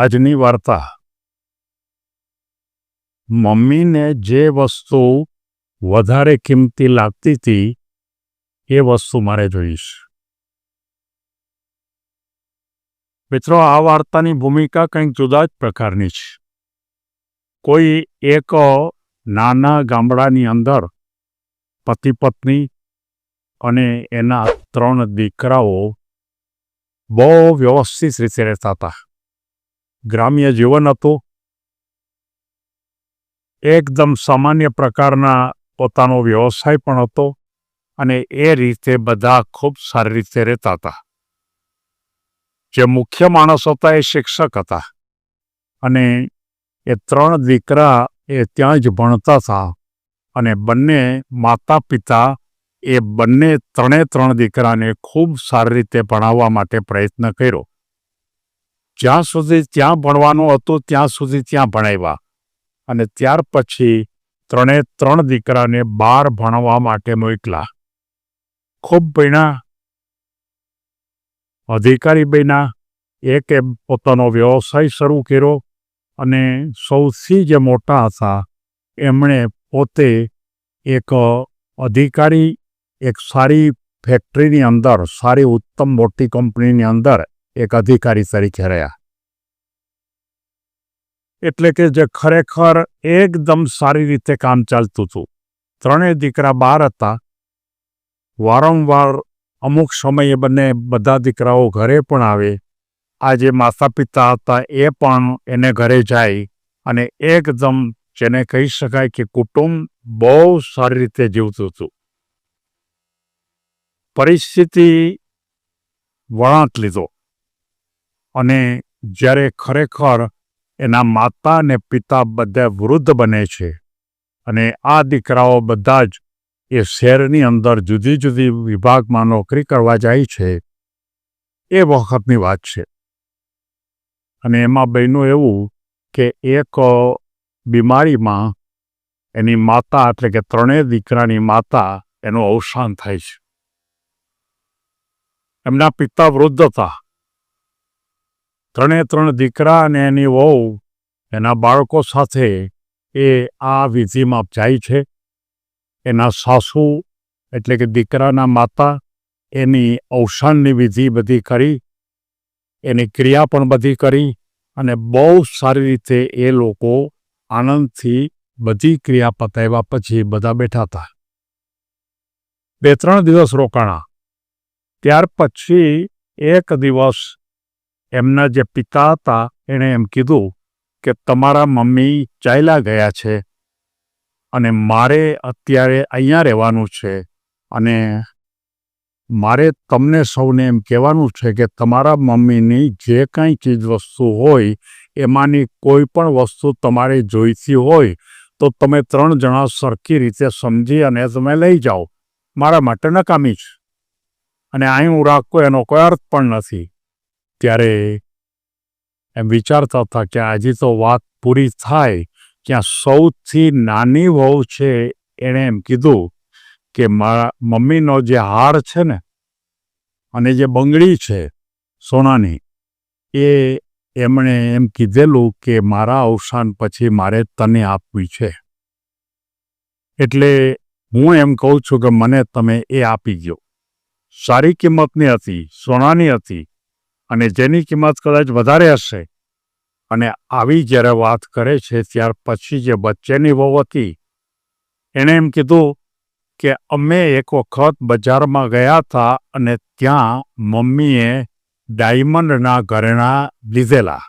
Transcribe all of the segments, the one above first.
આજની વાર્તા. મમ્મીને જે વસ્તુ વધારે કિંમતી લાગતી હતી, એ વસ્તુ મારે જોઈશ. મિત્રો, આ વાર્તાની ભૂમિકા કંઈક જુદા જ પ્રકારની છે. કોઈ એક નાના ગામડાની અંદર પતિ પત્ની અને એના ત્રણ દીકરાઓ બહુ વ્યવસ્થિત રીતે રહેતા હતા. ગ્રામ્ય જીવન હતું. એકદમ સામાન્ય પ્રકારના પોતાનો વ્યવસાય પણ હતો અને એ રીતે બધા ખૂબ સારી રીતે રહેતા હતા. જે મુખ્ય માણસ હતા એ શિક્ષક હતા અને એ ત્રણ દીકરા એ ત્યાં જ ભણતા હતા અને બંને માતા પિતા એ બંને ત્રણે ત્રણ દીકરાને ખૂબ સારી રીતે ભણાવવા માટે પ્રયત્ન કર્યો. જ્યાં સુધી ત્યાં ભણવાનું હતું, ત્યાં સુધી ત્યાં ભણાવ્યા. અને ત્યાર પછી ત્રણે ત્રણ દીકરાને બહાર ભણવા માટે મોકલા ખૂબ ભણ્યા. અધિકારી બન્યા. એકે પોતાનો વ્યવસાય શરૂ કર્યો અને સૌથી જે મોટા હતા, એમણે પોતે એક અધિકારી, એક સારી ફેક્ટરીની અંદર, સારી ઉત્તમ મોટી કંપનીની અંદર એક અધિકારી તરીકે રહ્યા. એટલે કે જે ખરેખર એકદમ સારી રીતે કામ ચાલતું હતું. ત્રણેય દીકરા બહાર હતા. વારંવાર અમુક સમયે બંને બધા દીકરાઓ ઘરે પણ આવે. આ જે માતા પિતા હતા એ પણ એને ઘરે જાય અને એકદમ જેને કહી શકાય કે કુટુંબ બહુ સારી રીતે જીવતું હતું. પરિસ્થિતિ વળાંક લીધો. અને જ્યારે ખરેખર એના માતા અને પિતા બધા વૃદ્ધ બને છે અને આ દીકરાઓ બધા જ એ શહેરની અંદર જુદી જુદી વિભાગમાં નોકરી કરવા જાય છે, એ વખતની વાત છે. અને એમાં બન્યું એવું કે એક બીમારીમાં એની માતા એટલે કે ત્રણેય દીકરાની માતા એનું અવસાન થાય છે. એમના પિતા વૃદ્ધ હતા. ત્રણે ત્રણ દીકરા અને એની વહુ, એના બાળકો સાથે એ આ વિધિમાં જાય છે. એના સાસુ એટલે કે દીકરાના માતા એની અવસાનની વિધિ બધી કરી, એની ક્રિયા પણ બધી કરી અને બહુ સારી રીતે એ લોકો આનંદથી બધી ક્રિયા પતાવ્યા પછી બધા બેઠા હતા. બે ત્રણ દિવસ રોકાણા. ત્યાર પછી એક દિવસ એમના જે પિતા હતા, એણે એમ કીધું કે તમારા મમ્મી ચાલ્યા ગયા છે અને મારે અત્યારે અહીંયા રહેવાનું છે અને મારે તમને સૌને એમ કહેવાનું છે કે તમારા મમ્મીની જે કાંઈ ચીજવસ્તુ હોય, એમાંની કોઈ પણ વસ્તુ તમારે જોઈતી હોય, તો તમે ત્રણ જણા સરખી રીતે સમજી અને તમે લઈ જાઓ. મારા માટે નકામી છે. અને અહીં હું રાખું એનો કોઈ અર્થ પણ નથી. ત્યારે એમ વિચારતા હતા કે આજે તો વાત પૂરી થાય ત્યાં સૌથી નાની વહુ છે એણે એમ કીધું કે મારા મમ્મીનો જે હાર છે ને, અને જે બંગડી છે સોનાની, એ એમણે એમ કીધેલું કે મારા અવસાન પછી મારે તને આપવી છે. એટલે હું એમ કહું છું કે મને તમે એ આપી ગયો સારી કિંમતની હતી, સોનાની હતી અને જેની કિંમત કદાચ વધારે હશે. અને આવી જ્યારે વાત કરે છે, ત્યાર પછી જે બચ્ચેની વહુ હતી, એણે એમ કીધું કે અમે એક વખત બજારમાં ગયા હતા અને ત્યાં મમ્મીએ ડાયમંડના ઘરેણા લીધેલા.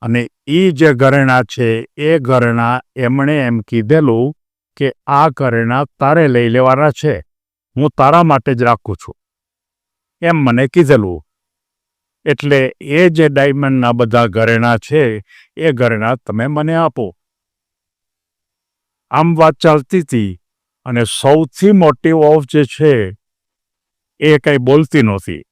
અને એ જે ઘરેણા છે, એ ઘરેણા એમણે એમ કીધેલું કે આ ઘરેણા તારે લઈ લેવાના છે. હું તારા માટે જ રાખું છું. એમ મને કીધેલું. એટલે એ જે ડાયમંડના બધા ઘરેણા છે, એ ઘરેણા તમે મને આપો. આમ વાત ચાલતી હતી અને સૌથી મોટી ઓફ જે છે, એ કંઈ બોલતી નહોતી.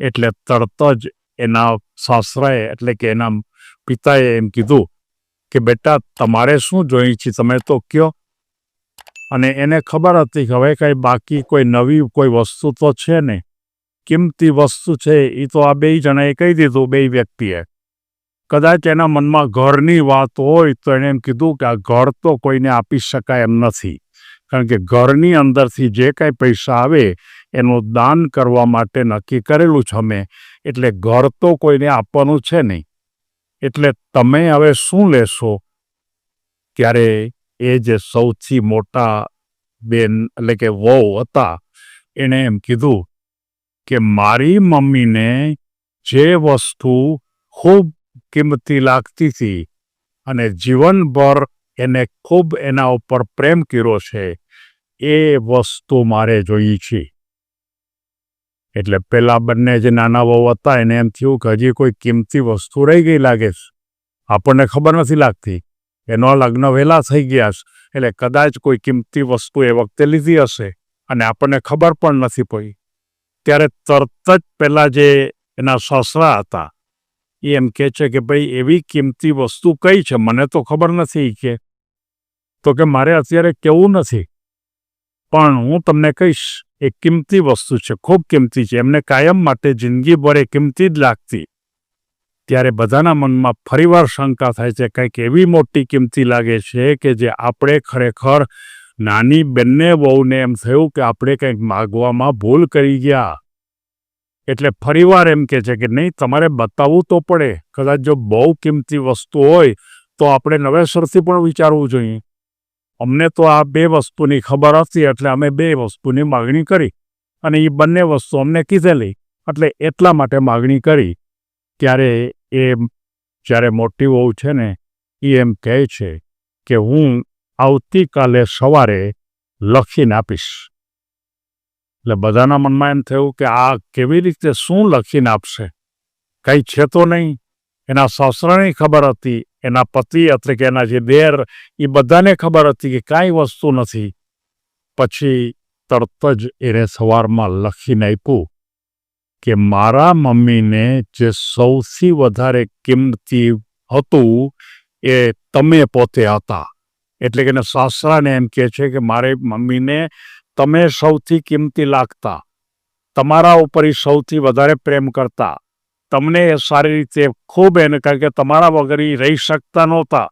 એટલે તરત જ એના સાસરાએ એટલે કે એના પિતાએ એમ કીધું કે, બેટા, તમારે શું જોઈએ છે? તમે તો કયો. અને એને ખબર હતી કે હવે કાંઈ બાકી કોઈ નવી કોઈ વસ્તુ તો છે ને કિંમતી વસ્તુ છે એ તો આ બે જણાએ કહી દીધું, બે વ્યક્તિએ. કદાચ એના મનમાં ઘરની વાત હોય તો એણે એમ કીધું કે આ ઘર તો કોઈને આપી શકાય એમ નથી. કારણ કે ઘરની અંદરથી જે કાંઈ પૈસા આવે, એનું દાન કરવા માટે નક્કી કરેલું છે અમે. એટલે ઘર તો કોઈને આપવાનું છે નહીં. એટલે તમે હવે શું લેશો? ત્યારે એ જે સૌથી મોટા બેન એટલે કે વહુ હતા, એણે એમ કીધું કે મારી મમ્મીને જે વસ્તુ ખૂબ કિંમતી લાગતી હતી અને જીવનભર એને ખૂબ એના ઉપર પ્રેમ કર્યો છે, એ વસ્તુ મારે જોઈએ છે. એટલે પેલા બંને જે નાના બહુ હતા, એને એમ થયું કે હજી કોઈ કિંમતી વસ્તુ રહી ગઈ લાગે છે. આપણને ખબર નથી લાગતી. એનો લગ્ન વહેલા થઈ ગયા છે, એટલે કદાચ કોઈ કિંમતી વસ્તુ એ વખતે લીધી હશે અને આપણને ખબર પણ નથી પડી. ત્યારે તરત જ પહેલાં જે એના સસરા હતા, એ એમ કહે છે કે, ભાઈ, એવી કિંમતી વસ્તુ કઈ છે? મને તો ખબર નથી કે. તો કે, મારે અત્યારે કેવું નથી. પણ હું તમને કહીશ એ કિંમતી વસ્તુ છે, ખૂબ કિંમતી છે. એમને કાયમ માટે જિંદગીભર એ કિંમતી જ લાગતી. ત્યારે બધાના મનમાં ફરીવાર શંકા થાય છે, કંઈક એવી મોટી કિંમતી લાગે છે કે જે આપણે ખરેખર નાની બંને વહુને એમ થયું કે આપણે કંઈક માગવામાં ભૂલ કરી ગયા. એટલે ફરીવાર એમ કહે છે કે નહીં, તમારે બતાવવું તો પડે. કદાચ જો બહુ કિંમતી વસ્તુ હોય, તો આપણે નવેસરથી પણ વિચારવું જોઈએ. અમને તો આ બે વસ્તુની ખબર હતી, એટલે અમે બે વસ્તુની માગણી કરી. અને એ બંને વસ્તુ અમને કીધેલી, એટલે એટલા માટે માગણી કરી. ત્યારે એ, જ્યારે મોટી વહુ છે ને એ એમ કહે છે કે હું આવતીકાલે સવારે લખીને આપીશ. એટલે બધાના મનમાં એમ થયું કે આ કેવી રીતે શું લખીને આપશે? કંઈ છે તો નહીં. એના સસરાની ખબર હતી, એના પતિ એટલે કે એના જે દેર એ બધાને ખબર હતી કે કાંઈ વસ્તુ નથી. પછી તરત જ એને સવારમાં લખીને આપ્યું કે મારા મમ્મીને જે સૌથી વધારે કિંમતી હતું એ તમે પોતે હતા. એટલે કે એના સાસરાને એમ કહે છે કે મારે મમ્મીને તમે સૌથી કિંમતી લાગતા. તમારા ઉપર એ સૌથી વધારે પ્રેમ કરતા. તમને એ સારી રીતે ખૂબ એને કારણ કે તમારા વગર એ રહી શકતા નહોતા.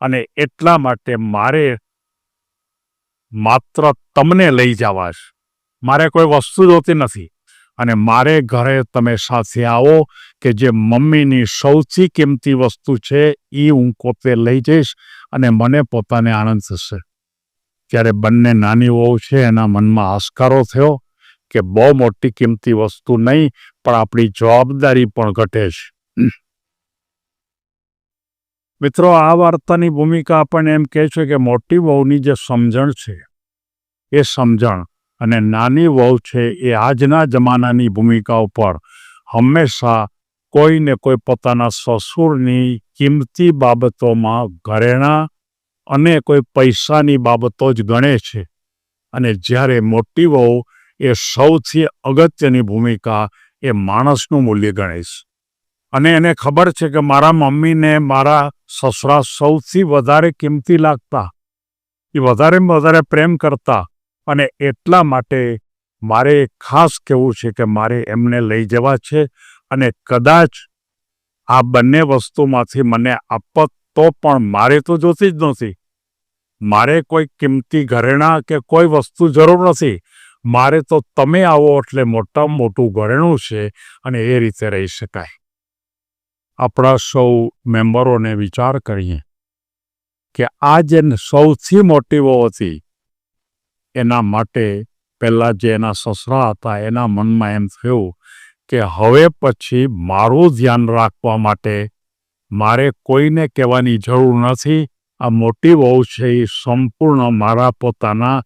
અને એટલા માટે મારે માત્ર તમને લઈ જવા મારે કોઈ વસ્તુ જોતી નથી. અને મારે ઘરે તમે સાથે આવો કે જે મમ્મીની સૌથી કિંમતી વસ્તુ છે એ હું પોતે લઈ જઈશ અને મને પોતાને આનંદ થશે. ત્યારે બંને નાની વહુ છે, એના મનમાં આસ્કારો થયો કે બહુ મોટી કિંમતી વસ્તુ નહીં, પણ આપણી જવાબદારી પણ ઘટે છે. મિત્રો, આ વાર્તાની ભૂમિકા આપણને એમ કહે છે કે મોટી વહુની જે સમજણ છે, એ સમજણ અને નાની વહુ છે એ આજના જમાનાની ભૂમિકા ઉપર હંમેશા કોઈને કોઈ પોતાના સસુરની કિંમતી બાબતોમાં ઘરેણા અને કોઈ પૈસાની બાબતો જ ગણે છે. અને જ્યારે મોટી વહુ એ સૌથી અગત્યની ભૂમિકા એ માણસનું મૂલ્ય ગણે છે. અને એને ખબર છે કે મારા મમ્મીને મારા સસરા સૌથી વધારે કિંમતી લાગતા. એ વધારેમાં વધારે પ્રેમ કરતા. અને એટલા માટે મારે ખાસ કહેવું છે કે મારે એમને લઈ જવા છે અને કદાચ આ બંને વસ્તુમાંથી મને આપત તો પણ મારે તો જોતી જ નથી મારે કોઈ કિંમતી ઘરેણાં કે કોઈ વસ્તુ જરૂર નથી. મારે તો તમે આવો એટલે મોટામાં મોટું ઘરેણું છે અને એ રીતે રહી શકાય. આપણા સૌ મેમ્બરોને વિચાર કરીએ કે આ જે સૌથી મોટી વહુ હતી એના માટે પહેલાં જે એના સસરા હતા, એના મનમાં એમ થયું કે હવે પછી મારું ધ્યાન રાખવા માટે મારે કોઈને કહેવાની જરૂર નથી. આ મોટી વહુ છે એ સંપૂર્ણ મારા પોતાના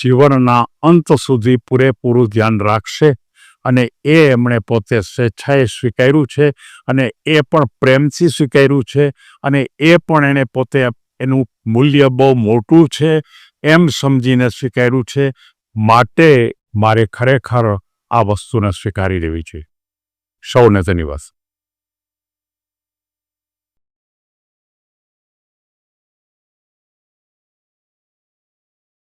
જીવનના અંત સુધી પૂરેપૂરું ધ્યાન રાખશે અને એ એમણે પોતે સ્વેચ્છાએ સ્વીકાર્યું છે અને એ પણ પ્રેમથી સ્વીકાર્યું છે અને એ પણ એણે પોતે એનું મૂલ્ય બહુ મોટું છે. એમ સમજીને સ્વીકાર્યું છે માટે મારે ખરેખર આ વસ્તુને સ્વીકારી લેવી છે. સૌને ધન્યવાદ.